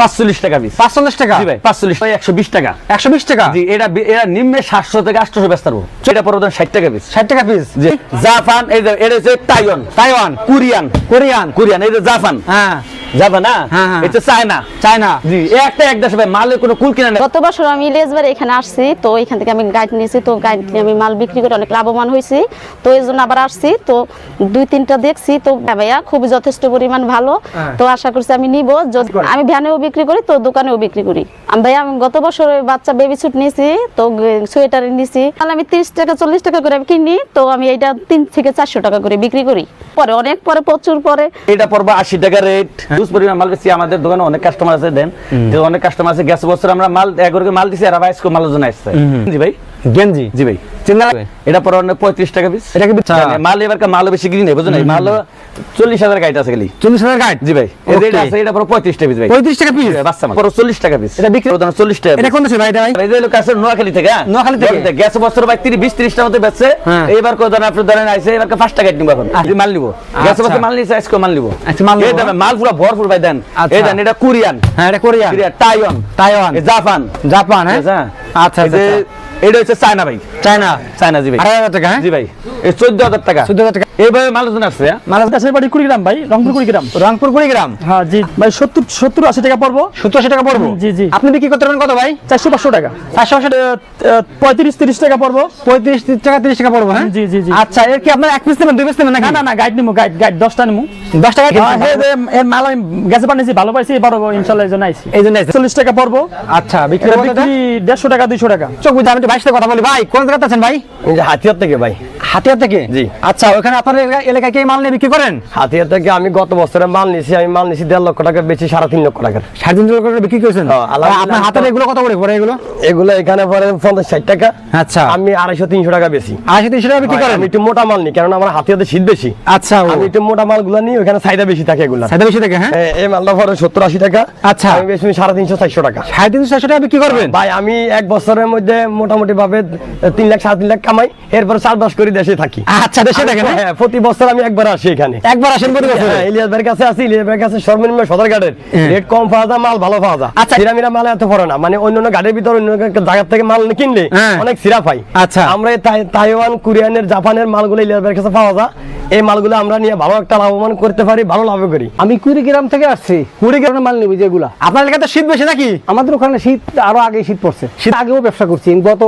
পাঁচচল্লিশ টাকা পিস পাঁচচল্লিশ টাকা? জি ভাই পাঁচচল্লিশ ভাই একশো বিশ টাকা। একশো বিশ টাকা? জি এটা এরা নিম্নে সাতশো থেকে আটশো ব্যস্ত পারব এটা পড়ব ষাট টাকা পিস ষাট টাকা পিস জি। জাপান এই যে এটা হচ্ছে Taiwan. Taiwan? Korean. Korean? Korean এই যে জাপান। হ্যাঁ। জাপান না? হ্যাঁ, হ্যাঁ। এটা চায়না। চায়না জি একটা এক দেশে ভাই মালের কোনো কুল কিনা নেই। গত বছর আমি ইলিয়াসবার এখানে আসছি তো এখান থেকে আমি গাইড নিয়েছি তো গাইড নিয়ে আমি মাল বিক্রি করে অনেক লাভবান হয়েছি। তো এই জন্য আবার আসছি তো দুই তিনটা দেখছি তো হ্যাঁ ভাইয়া খুবই যথেষ্ট পরিমাণ ভালো। হ্যাঁ। তো আশা করছি আমি নিব যদি আমি ভ্যানেও বিক্রি করি তো দোকানেও বিক্রি করি। আমি ভাইয়া আমি গত বছর ওই বাচ্চা বেবি স্যুট নিয়েছি তো সোয়েটার নিয়েছি। তাহলে আমি তিরিশ টাকা চল্লিশ টাকা করে আমি কিনি তো আমি এটা তিন থেকে চারশো টাকা করে বিক্রি করি। পরে অনেক পরে প্রচুর পরে এটা পড়ব আশি টাকা রেট হিউজ পরিমাণ মাল বেশি আমাদের দোকানে অনেক কাস্টমার আছে দেন। অনেক কাস্টমার আছে গেছে বছর আমরা মাল এক মাল দিছি আর আবার মাল জন্য আসছে। জি ভাই। গেঞ্জি? জি ভাই। এটা পরে পঁয়ত্রিশ টাকা পিস এটা কি আচ্ছা। মাল এবার মালও বেশি কিনি নেই বুঝলেন? মাল চল্লিশ হাজার গাইড আছে খালি। চল্লিশ হাজার গাইড জি ভাই। এটা আছে এটা পরে পঁয়ত্রিশ টাকা পিস ভাই। পঁয়ত্রিশ টাকা পিস বাচ্চা মাল। পরে চল্লিশ টাকা পিস এটা বিক্রি- চল্লিশ টাকা এটা কোন ভাই এটা ভাই? এই লোক আছে নোয়াখালী থেকে হ্যাঁ? নোয়াখালী থেকে? গ্যাস বছর ভাই তিরিশ বিশ ত্রিশটা মতো বেচছে। হ্যাঁ। এইবার কত আপনি ধরেন আইসে এবার পাঁচ টাকা নিবো এখন। আচ্ছা। মাল নিবো। গ্যাস আচ্ছা। বছর মাল নিচ্ছে আজকে মাল নিবো। আচ্ছা, মাল মাল পুরো ভরপুর ভাই দেন। আচ্ছা। এই দেন এটা কোরিয়ান। হ্যাঁ এটা Korean. Korea Taiwan. Taiwan. Japan. Japan হ্যাঁ? আচ্ছা যে এটা হচ্ছে চায়না ভাই। চায়না? চায়না জি ভাই। আড়াই হাজার টাকা হ্যাঁ? জি ভাই। এই চোদ্দ হাজার টাকা। চোদ্দ হাজার টাকা। এইভাবে মাল আসছে হ্যাঁ? গাছের বাড়ি কুড়িগ্রাম ভাই রংপুর কুড়িগ্রাম রংপুর কুড়িগ্রাম হ্যাঁ জি। ভাই সত্তর সত্তর আশি টাকা পড়ব। সত্তর আশি টাকা পড়ব? জি, জি। আপনি বিক্রি করতে পারবেন কত ভাই? চারশো পাঁচশো টাকা। চারশো আশি পঁয়ত্রিশ তিরিশ টাকা পড়ব। পঁয়ত্রিশ টাকা তিরিশ টাকা পড়ব হ্যাঁ? জি, জি, জি। আচ্ছা এর কি আপনার এক পিস নেবেন দুই পিস নেবেন না না না গাইড নিমু গাইড গাইড দশটা নিমু। দশ টাকা হ্যাঁ, এই যে এর মাল আমি গেছে পানিছি ভালো পাইছি এবার ইনশাল্লাহ এই জন্য আইছি। এই জন্য চল্লিশ টাকা পড়ব। আচ্ছা বিক্রি দেড়শো টাকা দুইশো টাকা। চোখ বুঝে আমি একটু ভাইয়ের কথা বলি। ভাই কোন জায়গাতে আছেন ভাই? হাতিয়ার থেকে ভাই। হাতিয়ার থেকে? জি। আচ্ছা ওখানে আপনার এলাকায় কি মাল নিয়ে বিক্রি করেন? হাতিয়ার থেকে আমি গত বছরে মাল নিয়েছি আমি মাল নিয়েছি দেড় লক্ষ টাকা বেশি সাড়ে তিন লক্ষ টাকার। সাড়ে তিন টাকা বিক্রি করেছেন? হ্যাঁ, আপনার হাতের এগুলো কত করে পড়ে এগুলো? এগুলো এখানে পঞ্চাশ ষাট টাকা। আচ্ছা। আমি আড়াইশো তিনশো টাকা বেশি। আশি তিনশো টাকা বিক্রি করেন? একটু মোটা মাল কারণ আমার হাতিয়াতে শীত বেশি। আচ্ছা আমি একটু মোটা মালগুলো নিই ওখানে চাহিদা বেশি থাকে এগুলা। বেশি থেকে হ্যাঁ? এই মালটা পরে সত্তর আশি টাকা। আচ্ছা। আমি বেশি সাড়ে তিনশো চারশো টাকা। সাড়ে তিনশো চারশো টাকা বিক্রি করবেন? ভাই আমি এক বছরের মধ্যে মোটামুটি ভাবে তিন লাখ সাড়ে তিন লাখ কামাই এরপর চাষবাস করে দেশে। থাকি আচ্ছা দেশে থাকেন হ্যাঁ? হ্যাঁ প্রতি বছর আমি একবার আসি এখানে একবার আসেন প্রতি বছরে হ্যাঁ, ইলিয়াস ভাইয়ের কাছে আসি ইলিয়াস ভাইয়ের কাছে সর্বনিম্ন সদর ঘাটের হ্যাঁ। রেট কম পাওয়া যায় মাল ভালো পাওয়া যায় আচ্ছা। সিরামিরা মাল এত পড়ে না মানে অন্য অন্য ভিতরে অন্য জায়গা থেকে মাল কিনলে। অনেক সিরা পাই আচ্ছা। আমরা তাই- তাইওয়ান কোরিয়ানের জাপানের মালগুলো ইলিয়াস ভাইয়ের কাছে পাওয়া যায় এই মালগুলো আমরা নিয়ে ভালো একটা লাভবান করতে পারি ভালো লাভ করি। আমি কুড়িগ্রাম থেকে আসছি। কুড়িগ্রামের মাল নিবি যেগুলা। আপনার এলাকাতে শীত বেশি নাকি? আমাদের ওখানে শীত আরও আগে শীত পড়ছে। শীত আগেও ব্যবসা করছি। গত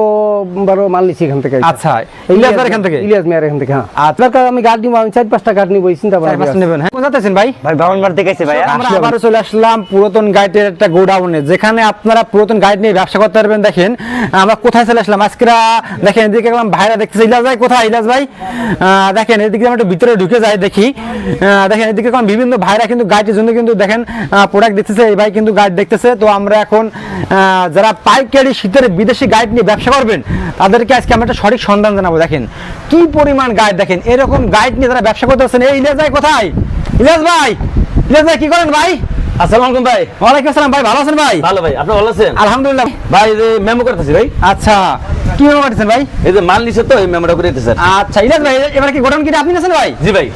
বারো মাল নিচ্ছি এখান থেকে। আচ্ছা ইলিয়াস ভাইয়ের এখান থেকে? ইলিয়াস মেয়ার এখান থেকে হ্যাঁ। আপনার কাছে আমি গাড়ি নিবো আমি চার পাঁচটা গাড়ি নিবো চিন্তা ভাবনা নেবেন হ্যাঁ? কোন যাচ্ছেন ভাই? ভাই থেকে ভাই আমরা আবারও চলে আসলাম পুরাতন গাইডের একটা গোডাউনে যেখানে আপনারা পুরাতন গাইড নিয়ে ব্যবসা করতে পারবেন। দেখেন আমরা কোথায় চলে আসলাম? আজকেরা দেখেন এদিকে গেলাম ভাইরা দেখতেছে ইলাজ ভাই কোথায়? ইলাজ ভাই? আহ, দেখেন এদিকে আমরা ভিতরে ঢুকে যাই দেখি। দেখেন এদিকে এখন বিভিন্ন ভাইরা কিন্তু গাইডের জন্য কিন্তু দেখেন প্রোডাক্ট দেখতেছে এই ভাই কিন্তু গাইড দেখতেছে। তো আমরা এখন যারা পাইকারি শীতের বিদেশি গাইড নিয়ে ব্যবসা করবেন তাদেরকে আজকে আমরা একটা সঠিক সন্ধান জানাব। দেখেন কি পরিমাণ গাইড দেখেন এরকম গাইড নিয়ে যারা ব্যবসা করতে পারছেন এই ইলাজ ভাই কোথায়? ইলাজ ভাই ইলাজ ভাই কি করেন ভাই? আসসালামু আলাইকুম ভাই। ওয়ালাইকুম আসসালাম ভাই ভালো আছেন ভাই? ভালো ভাই আপনি ভালো আছেন? আলহামদুলিল্লাহ। ভাই যে মেমো করতেছি ভাই। আচ্ছা। কি মনে করতেছেন ভাই? এই যে মাল নিছে তো এই মেমোটা করে স্যার আচ্ছা ভাই এবার কি গোডাউন আপনি ভাই? জি ভাই।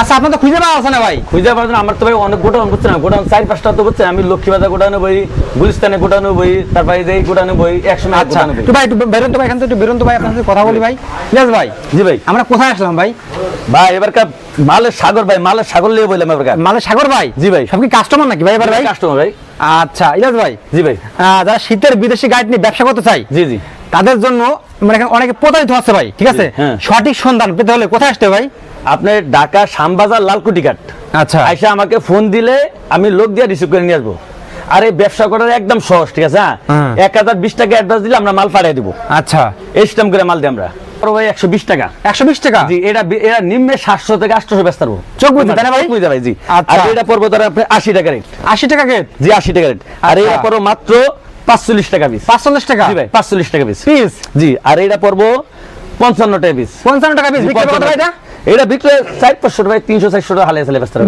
আচ্ছা আপনার তো খুঁজে পাওয়া আছে না ভাই? খুঁজে পাওয়া আমার তো ভাই অনেক গোডাউন বুঝছে না। গোডাউন চার পাঁচটা তো বুঝছে আমি লক্ষ্মীবাজার গোডাউনে বই গুলিস্তানে গোডাউনে বই তারপরে এই যে গোডাউনে বই একসময় এক আচ্ছা তো ভাই একটু ভাই এখান থেকে একটু ভাই আপনার সাথে কথা বলি ভাই। ভাই জি ভাই। আমরা কোথায় আসলাম ভাই? ভাই এবারকার মালের সাগর ভাই মালের সাগর লিয়ে বললাম এবারকার। মালের সাগর ভাই? জি ভাই। সব কি কাস্টমার নাকি ভাই এবার ভাই কাস্টমার ভাই। আচ্ছা ইলাজ ভাই। জি ভাই। যারা শীতের বিদেশি গাইড নিয়ে ব্যবসা করতে চাই জি জি। তাদের জন্য মানে অনেকে প্রতারিত হচ্ছে ভাই ঠিক আছে? হ্যাঁ। সঠিক সন্ধান পেতে হলে কোথায় আসতে ভাই? আপনি ঢাকা শ্যামবাজার লালকুটি ঘাট আচ্ছা। আইসা আমাকে ফোন দিলে আমি লোক দিয়ে রিসিভ করে নিয়ে আসব। আর এই ব্যবসা করার একদম সহজ ঠিক আছে হ্যাঁ? হ্যাঁ। এক হাজার বিশ টাকা অ্যাডভান্স দিলে আমরা মাল পাঠিয়ে দিব। আচ্ছা। এই সিস্টেম করে মাল দিই আমরা। বড় ভাই টাকা। একশো বিশ টাকা? জি এটা বি- নিম্নে সাতশো থেকে আটশো ব্যস্ত পারব চোখ বুঝে, তাই না ভাই? চোখ ভাই জি। আচ্ছা। আর এটা পড়ব ধরেন আপনি আশি টাকা রেট আশি টাকা গেট জি আশি টাকা রেট আর আচ্ছা। এটা পড়ব মাত্র পাঁচচল্লিশ টাকা পিস পাঁচচল্লিশ টাকা? জি ভাই পাঁচচল্লিশ টাকা পিস পিস জি আর এটা পড়ব পঞ্চান্ন টাকা পিস পঞ্চান্ন টাকা পিস বিক্রি কত ভাই এটা? এটা বিক্রি পাঁচশো টাকা তিনশো টাকা হালে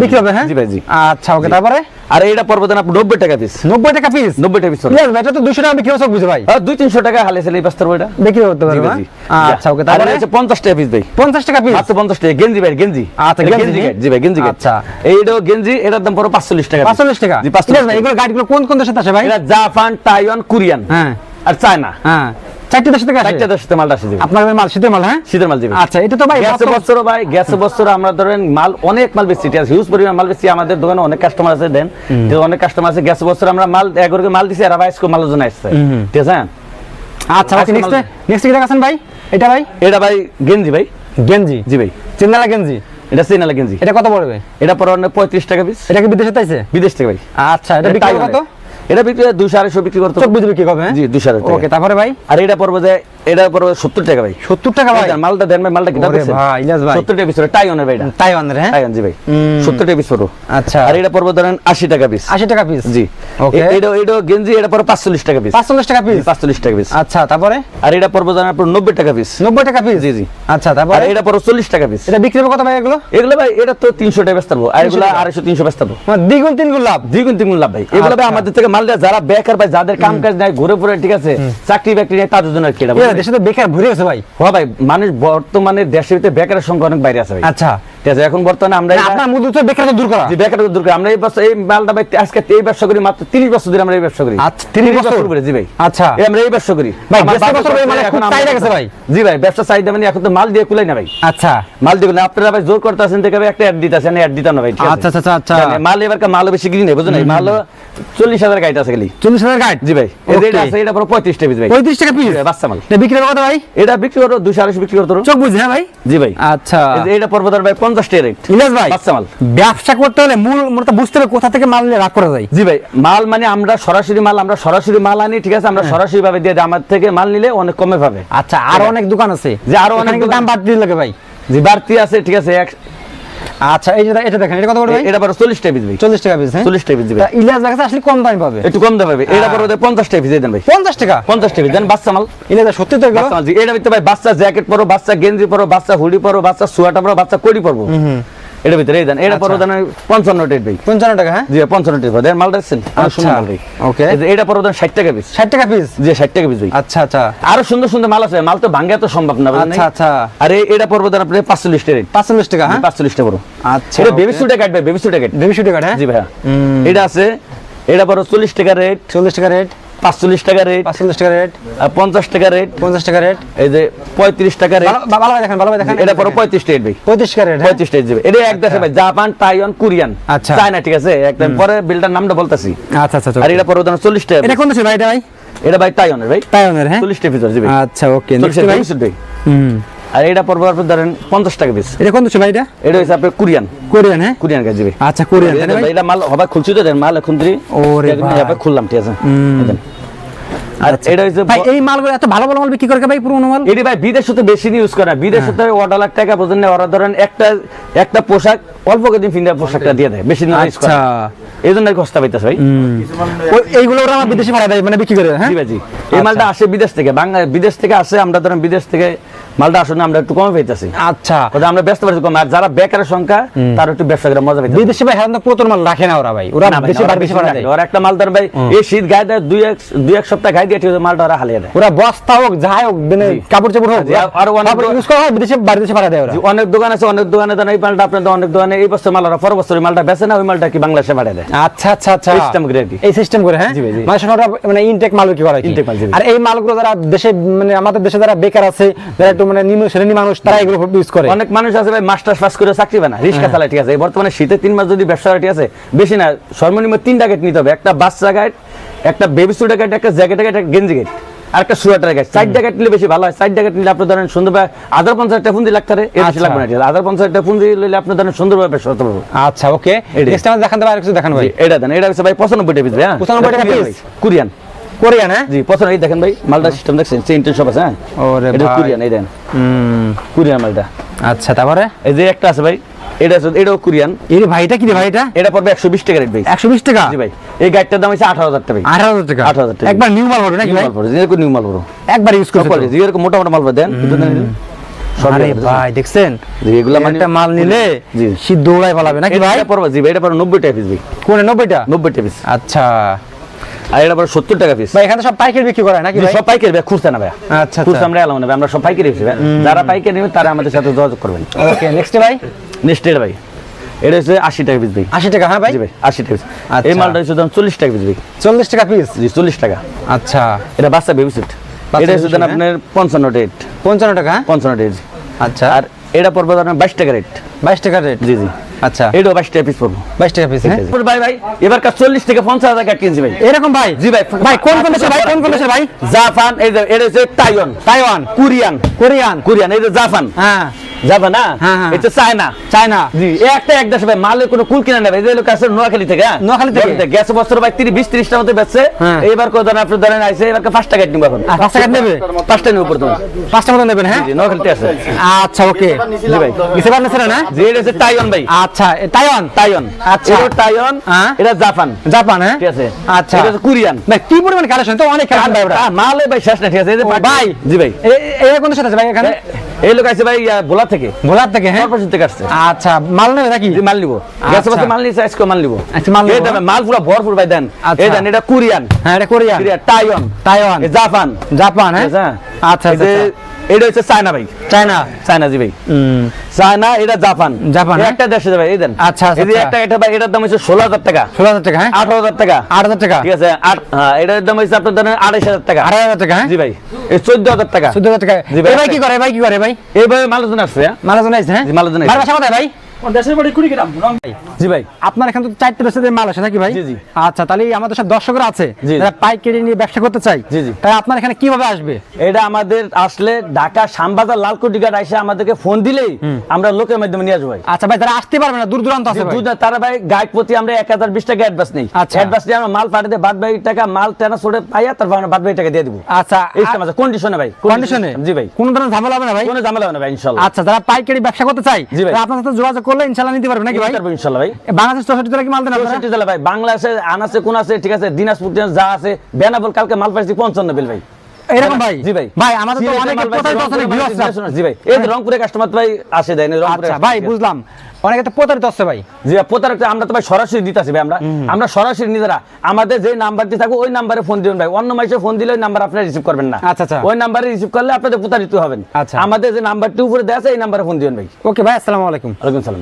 বিক্রি হবে। হ্যাঁ? জি ভাই জি। আচ্ছা ওকে তারপরে? আর এটা পড়বে দেন আপনি নব্বই টাকা পিস নব্বই টাকা পিস নব্বই টাকা পিস এটা তো দুশো টাকা বিক্রি হচ্ছে বুঝে ভাই? দুই তিনশো টাকা হালে এটা। বিক্রি করতে পারবে। আচ্ছা ওকে তারপরে? হচ্ছে পঞ্চাশ টাকা পিস ভাই। পঞ্চাশ টাকা পিস মাত্র পঞ্চাশ টাকা। গেঞ্জি ভাই গেঞ্জি। আচ্ছা, গেঞ্জি। জি ভাই গেঞ্জি। আচ্ছা। এইটাও গেঞ্জি এটার দাম পড়ো পাঁচচল্লিশ টাকা। পাঁচচল্লিশ টাকা? জি পাঁচচল্লিশ ভাই এগুলো গাড়িগুলো কোন কোন দেশের আসে ভাই? এটা জাপান তাইওয়ান কোরিয়ান। হ্যাঁ। আর চায়না। হ্যাঁ। চারটি দেশ থেকে আসে? চারটা দেশে মালটা আসে আপনার মাল শীতের মাল হ্যাঁ? শীতের মাল যাবে আচ্ছা এটা তো ভাই গ্যাসে বছর ভাই গ্যাসে বছর আমরা ধরেন মাল অনেক মাল বেশি ঠিক হিউজ পরিমাণ মাল বেশি আমাদের দোকানে অনেক কাস্টমার আছে দেন। তো অনেক কাস্টমার আছে গ্যাসে বছর আমরা মাল এগারোকে মাল দিছি আর বাইশ মাল ওজন আসছে। ঠিক আছে? আচ্ছা ওকে নেক্সট নেক্সট কি দেখাছেন ভাই? এটা ভাই? এটা ভাই গেঞ্জি ভাই। গেঞ্জি? জি ভাই। চিন্নালা গেঞ্জি? এটা সিনালা গেঞ্জি। এটা কত পড়বে? এটা পঁয়ত্রিশ টাকা পিস। এটা কি বিদেশে তাইছে বিদেশ থেকে ভাই। আচ্ছা এটা এটা বিক্রি কত? এটা বিক্রি হয় দুশো আড়াইশো বিক্রি করতে চোখ বিক্রি করবে হ্যাঁ? জি দুইশো ওকে তারপরে ভাই? আর এটা পড়বে যে এটা পড়বে সত্তর টাকা ভাই। সত্তর টাকা ভাই? মালটা দেন ভাই মালটা কিনা ভাই, টাকা পিস টাইওয়ানের ভাই এটা। তাইওয়ানের হ্যাঁ? টাইওয়ান জি ভাই। হুম। সত্তর টাকা পিস পড়ো আচ্ছা। আর এটা পড়বে ধরেন আশি টাকা পিস আশি টাকা পিস জি। ওকে এটা এটা গেঞ্জি এটা পড়বে টাকা পিস পাঁচচল্লিশ টাকা পিস পাঁচচল্লিশ টাকা পিস আচ্ছা তারপরে? আর এটা পড়বে ধরেন আপনার নব্বই টাকা পিস নব্বই টাকা পিস জি জি। আচ্ছা আর তারপরে এটা পড়বে চল্লিশ টাকা পিস এটা বিক্রি হবে কত ভাই এগুলো? এগুলো ভাই এটা তো তিনশো টাকা বেচতে পারব। আর এগুলো টাকা? আড়াইশো তিনশো বেচতে পারব। মানে দ্বিগুণ তিনগুণ লাভ? দ্বিগুণ তিনগুণ লাভ ভাই। এগুলো ভাই আচ্ছা। আমাদের থেকে মাল যারা বেকার ভাই যাদের কাম কাজ নাই ঘুরে ফিরে ঠিক আছে? চাকরি বাকরি নেই তাদের জন্য দেশে তো বেকার ভরে গেছে ভাই। হ্যাঁ ভাই মানুষ বর্তমানে দেশের ভিতরে বেকারের সংখ্যা অনেক বাইরে আছে ভাই। আচ্ছা। ঠিক আছে এখন বর্তমানে আমরা আপনার মূল উদ্দেশ্য বেকার দূর করা। যে বেকারের দূর করে। আমরা এই বছর এই মালটা ভাই আজকে এই ব্যবসা করি মাত্র তিরিশ বছর ধরে আমরা এই ব্যবসা করি। আচ্ছা, 30 বছর? করে জি ভাই। আচ্ছা। এই আমরা এই ব্যবসা করি। ভাই, বছর মানে এখন চাহিদা গেছে ভাই। জি ভাই ব্যবসা চাহিদা মানে এখন তো মাল দিয়ে কুলাই না ভাই। আচ্ছা। মাল দিবেন না আপনারা ভাই জোর করতে আছেন দেখে একটা অ্যাড দিতে আছেন অ্যাড দিতাম না ভাই ঠিক আছে? আচ্ছা, আচ্ছা, আচ্ছা। জানেন, মাল এবার মাল বেশি কিনি নেই বুঝলেন? মাল চল্লিশ হাজার গাইড আছে খালি। চল্লিশ হাজার গাইড? জি ভাই। এই যে আছে এটা পুরো পঁয়ত্রিশ টাকা পিস ভাই পঁয়ত্রিশ টাকা পিস বাচ্চা মাল। বিক্রি কত ভাই? এটা বিক্রি করো দুশো আড়াইশো বিক্রি করতো চোখ বুঝে হ্যাঁ ভাই? জি ভাই। আচ্ছা। এই এটা পড়বে ভাই পঞ্চাশ টাকা রেট ইলিয়াস ভাই বাচ্চা মাল। ব্যবসা করতে হলে মূল মূলত বুঝতে হবে কোথা থেকে মাল নিয়ে রাগ করা যায়। জি ভাই মাল মানে আমরা সরাসরি মাল আমরা সরাসরি মাল আনি ঠিক আছে? আমরা সরাসরি ভাবে দিয়ে। আমার থেকে মাল নিলে অনেক কমে পাবে আচ্ছা আরও অনেক দোকান আছে। যে আরও অনেক দাম বাড়তি লাগে ভাই। যে বাড়তি আছে ঠিক আছে? আচ্ছা এই যে এটা দেখেন এটা কত করে ভাই? এটা পরে চল্লিশ টাকা পিস ভাই। চল্লিশ টাকা পিস হ্যাঁ? চল্লিশ টাকা পিস জি ভাই। তা ইলিয়াস দেখা আসলে কম দামে পাবে? একটু কম দামে পাবে। এটা পরে ওদের পঞ্চাশ টাকা পিস দেন ভাই। পঞ্চাশ টাকা? পঞ্চাশ টাকা দেন বাচ্চা মাল। ইলাজ সত্যি তো বাচ্চা মাল জি। এটা ভাই বাচ্চা জ্যাকেট পরো বাচ্চা গেঞ্জি পরো বাচ্চা হুডি পরো বাচ্চা সোয়াটার পরো বাচ্চা কোডি পরবো। এটা ভিতরে এই দেন এটা পরো দেন টাকা ভাই পঞ্চান্ন টাকা হ্যাঁ? জি ভাই, পঞ্চান্ন টাকা দেন সুন্দর মাল ভাই যে এটা পরো দেন ষাট টাকা পিস ষাট টাকা পিস জি ষাট টাকা পিস ভাই। আচ্ছা আচ্ছা। আরও সুন্দর সুন্দর মাল আছে মাল তো ভাঙ্গা তো সম্ভব না আচ্ছা আচ্ছা। আরে এটা পড়ব দেন আপনি পাঁচচল্লিশ টাকা পাঁচচল্লিশ টাকা হ্যাঁ? পাঁচচল্লিশ টাকা পড়ো আচ্ছা এটা বেবি সুটে কাটবে বেবি সুটে কাট দেবী শুটে কাট হ্যাঁ? জি ভাইয়া। এটা আছে এটা পড়ো চল্লিশ টাকা রেট চল্লিশ টাকা রেট পাঁচচল্লিশ টাকা রেট পাঁচচল্লিশ টাকা রেট পঞ্চাশ টাকা রেট পঞ্চাশ টাকা রেট এই যে পঁয়ত্রিশ টাকা রেট ভালো দেখেন ভালো দেখেন। এটা পড়ো পঁয়ত্রিশ টাকা ভাই। পঁয়ত্রিশ টাকা রেট হ্যাঁ? পঁয়ত্রিশ যাবে। এটা এক দেশে ভাই জাপান তাইওয়ান কোরিয়ান। আচ্ছা। চায়না ঠিক আছে? একদম পরে বিলটার নামটা বলতেছি। আচ্ছা আচ্ছা আর এটা পড়ো দেন চল্লিশ টাকা এটা কোন দেশে ভাই এটা ভাই? এটা ভাই তাইওয়ানের ভাই। তাইওয়ানের হ্যাঁ? চল্লিশ টাকা জি আচ্ছা ওকে। ভাই? হুম। আর এটা পড়ব আপনার ধরেন পঞ্চাশ টাকা পিস এটা কোন দেশে ভাই এটা? এটা হচ্ছে আপনার কোরিয়ান। কোরিয়ান হ্যাঁ? কোরিয়ান ভাই আচ্ছা কোরিয়ান এটা মাল হবে খুলছি তো দেন মাল এখন ওরে। খুললাম ঠিক আছে। আর এটা হচ্ছে ভাই এই মালগুলো এত ভালো ভালো মাল বিক্রি করে ভাই পুরোনো মাল? এটি ভাই বিদেশ হতে বেশি ইউজ করে। না। বিদেশ হতে লাখ টাকা বোঝেন ওরা ধরেন একটা একটা পোশাক অল্প কদিন ফিন্দা পোশাকটা দিয়ে দেয় বেশি দিন ইউজ করে আচ্ছা এই জন্য কষ্ট পাইতেছে ভাই। এইগুলো ওরা বিদেশে দেয় মানে বিক্রি করে হ্যাঁ? জি ভাই জি। এই মালটা আসে বিদেশ থেকে বাংলা বিদেশ থেকে আসে আমরা ধরেন বিদেশ থেকে মালটা আসলে আমরা একটু কমে পাইতেছি। আচ্ছা। আমরা ব্যস্ত পাচ্ছি কম। আর যারা বেকারের সংখ্যা তার একটু ব্যবসা করে মজা পাইতেছে। বিদেশে ভাই সাধারণত পুরাতন মাল রাখে না ওরা ভাই। ওরা দেশে বাইরে বেশি রাখে। ওরা একটা মাল ভাই এই শীত গায়ে দেয় দুই এক দুই এক সপ্তাহ গায়ে দিয়ে ঠিক মালটা ওরা হালিয়ে দেয়। ওরা বস্তা হোক যাই হোক মানে কাপড় চাপড় হোক আর- অনেক ইউজ করা হয় বিদেশে বাইরে দেশে পাঠায় দেয় ওরা। অনেক দোকান আছে অনেক দোকানে দেন এই মালটা আপনাদের অনেক দোকানে এই বছর মাল ওরা পর বছর মালটা বেচে না ওই মালটা কি বাংলাদেশে পাঠিয়ে দেয়? আচ্ছা আচ্ছা আচ্ছা। System করে এই সিস্টেম করে হ্যাঁ। মানে ওরা মানে ইনটেক মাল করে কি। আর এই মালগুলো যারা দেশে মানে আমাদের দেশে যারা বেকার আছে যারা একটু মানে নিম্ন শ্রেণি মানুষ তারা এগুলো ইউজ করে। অনেক মানুষ আছে ভাই মাস্টার্স পাস করে চাকরি পায় না রিক্সা চালায় ঠিক আছে বর্তমানে শীতে তিন মাস যদি ব্যবসা ঠিক আছে বেশি না সর্বনিম্ন তিনটা গেট নিতে হবে। একটা বাচ্চা গাইড একটা বেবি সুটার গাইড একটা জ্যাকেট গাইড একটা গেঞ্জি সোয়েটার চার জায়গায় নিলে বেশি ভালো হয়। জায়গায় নিলে আপনি ধরেন সুন্দরভাবে আধার লাগতে পারে বেশি আচ্ছা। লাগবে না আধার পঞ্চাশ টাকা ফুন্দি নিলে আপনি ধরেন সুন্দরভাবে ব্যবসা করতে পারব আচ্ছা ওকে এটাই। নেক্সট আমাদের দেখান দেবে আর কিছু দেখান ভাই। এটা দেন এটা ভাই পঁচানব্বই টাকা পিস ভাই হ্যাঁ? 95 টাকা কোরিয়ান piece? ভাই, কোরিয়ান কোরিয়ান হ্যাঁ? জি পছন্দ এই দেখেন ভাই মালটা সিস্টেম দেখছেন চেইন টেন সব আছে হ্যাঁ? ওরে এটা কোরিয়ান এই দেন। হুম। কোরিয়ান মালটা। আচ্ছা তারপরে? এই যে একটা আছে ভাই এটা এটাও কোরিয়ান। এই রে ভাই এটা কি রে ভাই এটা? এটা পড়বে একশো বিশ টাকা রেট ভাই। একশো বিশ টাকা? জি ভাই এই গাড়িটার দাম আঠারো হাজার টাকা ভাই। আঠারো হাজার টাকা? 18,000 টাকা। একবার নিউ মাল হবে নাকি নিউ ভাই? যেরকম নিউ মাল পড়ো একবার ইউজ করতে যেরকম মোটা মোটা মাল দেন। আরে ভাই দেখছেন? এগুলা মানে- একটা মাল নিলে দৌড়ায় পালাবে নাকি এটা ভাই? পড়ব জি ভাই এটা পড়ো নব্বই টাকা পিস ভাই। কোনে নব্বইটা? নব্বই টাকা পিস আচ্ছা। আর এটা পড়ো সত্তর টাকা পিস ভাই এখানে সব পাইকারি বিক্রি করে নাকি সব পাইকারি ভাই খুঁজতে না ভাই আচ্ছা, খুঁজতে আচ্ছা। আমরা এলাম না ভাই, আমরা সব পাইকারি ভাই যারা পাইকারি নেবে তারা আমাদের সাথে যোগাযোগ করবেন। ওকে নেক্সট ভাই? নেক্সট ভাই। এটা হচ্ছে আশি টাকা পিস ভাই। আশি টাকা হ্যাঁ ভাই? ভাই আশি টাকা আচ্ছা। এই মালটা হচ্ছে দাম চল্লিশ টাকা পিস ভাই। চল্লিশ টাকা পিস জি চল্লিশ টাকা। আচ্ছা। এটা বাচ্চা বেবি সুট এটা হচ্ছে দেন আপনার পঞ্চান্ন রেট পঞ্চান্ন টাকা হ্যাঁ? পঞ্চান্ন রেট আচ্ছা। আর এটা পড়বে আপনার বাইশ টাকা রেট বাইশ টাকা রেট জি জি। আচ্ছা। এটাও বাইশ টাকা পিস পড়ব বাইশ টাকা পিস হ্যাঁ? ভাই ভাই এবার কাজ চল্লিশ থেকে পঞ্চাশ হাজার কাট কিনছি ভাই। এরকম ভাই? জি ভাই ভাই কোন কোন দেশের ভাই? কোন কোন দেশের ভাই? জাপান এই যে এটা হচ্ছে Taiwan. Taiwan. Korean. Korean. Korean এই যে জাপান। হ্যাঁ। জাপান না? হ্যাঁ, হ্যাঁ। এটা চায়না। চায়না। জি এ একটা এক দেশে ভাই মালের কোনো কুল কিনা নেবে। এই লোক আছে নোয়াখালী থেকে হ্যাঁ? নোয়াখালী থেকে? গ্যাস বছর ভাই তিরিশ বিশ ত্রিশটার মধ্যে বেচছে। এইবার কত আপনি ধরেন আইসে এবার পাঁচ টাকা নিবো এখন পাঁচ টাকা নেবে? পাঁচটা নিবো প্রথমে পাঁচটা মতো নেবেন হ্যাঁ? নোয়াখালীতে আছে। আচ্ছা ওকে। জি ভাই। বুঝতে পারছেন না? জি এটা হচ্ছে তাইওয়ান ভাই। আচ্ছা তাইওয়ান? তাইওয়ান। আচ্ছা। এটা তাইওয়ান। এটা জাপান। জাপান হ্যাঁ? ঠিক আছে। আচ্ছা। এটা কোরিয়ান। ভাই কি পরিমাণ কালেকশন তো অনেক কালেকশন ভাই মালে ভাই শেষ না ঠিক আছে। যে ভাই। জি ভাই। এ- এ কোন দেশের আছে ভাই এখানে? এই লোক আছে ভাই ভোলা থেকে। ভোলার থেকে হ্যাঁ? কর্পোরেশন থেকে আসছে। আচ্ছা মাল নেবে নাকি? মাল নিবো। গ্যাস আচ্ছা। মাল নিছে আজকে মাল নিবো। আচ্ছা, মাল এই। দেন, মাল পুরো ভরপুর ভাই দেন। আচ্ছা। এই দেন এটা কোরিয়ান। হ্যাঁ এটা Korean. Korea Taiwan. Taiwan. Japan. Japan হ্যাঁ? ঠিক আছে? আচ্ছা এটা হচ্ছে চায়না ভাই। চায়না? চায়না জি ভাই চায়না এটা জাপান। জাপান, হ্যাঁ? একটা দেশে যাবে এই দেন। আচ্ছা, আচ্ছা, এই আচ্ছা। একটা এটা ভাই এটার দাম হচ্ছে ষোলো হাজার টাকা। ষোলো হাজার টাকা হ্যাঁ? আঠারো হাজার টাকা। আট হাজার টাকা। ঠিক আছে আট হ্যাঁ এটার দাম হচ্ছে আপনার ধরেন আড়াইশ হাজার টাকা। আড়াই হাজার টাকা হ্যাঁ? জি ভাই। চোদ্দ হাজার টাকা। চোদ্দ হাজার টাকা। ভাই, কি করে ভাই কি করে ভাই? এই ভাই মালজন আসছে হ্যাঁ? মালাজন আছে হ্যাঁ? মালাজন আছে। ভাই? বাসা কোথায় ভাই দেশের বাড়ি কুড়ি গ্রাম রং জি ভাই। আপনার এখানে তো চারটে দেশের মাল আছে নাকি ভাই? জি, জি। আচ্ছা তাহলে আমাদের সব দর্শকরা আছে যারা পাইকারি নিয়ে ব্যবসা করতে চাই জি, জি। তাই আপনার এখানে কীভাবে আসবে? এটা আমাদের আসলে ঢাকা শ্যামবাজার লালকুটি এসে আমাদেরকে ফোন দিলেই আমরা লোকের মাধ্যমে নিয়ে আসব ভাই। আচ্ছা ভাই তারা আসতে পারবে না দূর দূরান্ত আছে ভাই। তারা ভাই গাইড প্রতি আমরা এক হাজার বিশ টাকা অ্যাডভান্স নেই। আচ্ছা। অ্যাডভান্স নিয়ে আমরা মাল পাঠাতে বাদ বাকি টাকা মাল ট্রান্সপোর্টে পাইয়া তারপর আমরা বাদ বাকি টাকা দিয়ে দিব। আচ্ছা এই সিস্টেম আছে কন্ডিশনে ভাই কন্ডিশনে জি ভাই। কোনো ধরনের ঝামেলা হবে না ভাই? কোনো ঝামেলা হবে না ভাই আচ্ছা যারা পাইকারি ব্যবসা করতে চাই জি ভাই। আপনার সাথে যোগাযোগ করলে ইনশাআল্লাহ নিতে পারবে নাকি ভাই? পারব ইনশাল্লাহ ভাই। বাংলাদেশ চৌষট্টি জেলা কি মাল দেন আপনারা? চৌষট্টি জেলা ভাই বাংলাদেশে আনাসে কোন আছে ঠিক আছে দিনাজপুর যা আছে বেনাবল কালকে মাল পাইছি পঞ্চান্ন বিল ভাই। এরকম ভাই? জি ভাই। ভাই আমাদের তো অনেক। জি ভাই। এই রংপুরে কাস্টমার ভাই আসে দেয় আচ্ছা ভাই বুঝলাম। অনেকে তো প্রতারিত আছে ভাই। জি ভাই, আমরা তো ভাই সরাসরি দিতেছি ভাই আমরা। আমরা সরাসরি নিজেরা আমাদের যে নাম্বারটি থাকবে ওই নাম্বারে ফোন দিবেন ভাই। অন্য মাসে ফোন দিলে ওই নাম্বার আপনারা রিসিভ করবেন না। আচ্ছা, আচ্ছা। ওই নাম্বারে রিসিভ করলে আপনাদের প্রতারিত হবেন। আচ্ছা। আমাদের যে নাম্বারটি উপরে দেওয়া আছে এই নাম্বারে ফোন দিবেন ভাই। ওকে ভাই আসসালামু আলাইকুম। ওয়ালাইকুম সালাম ভাই।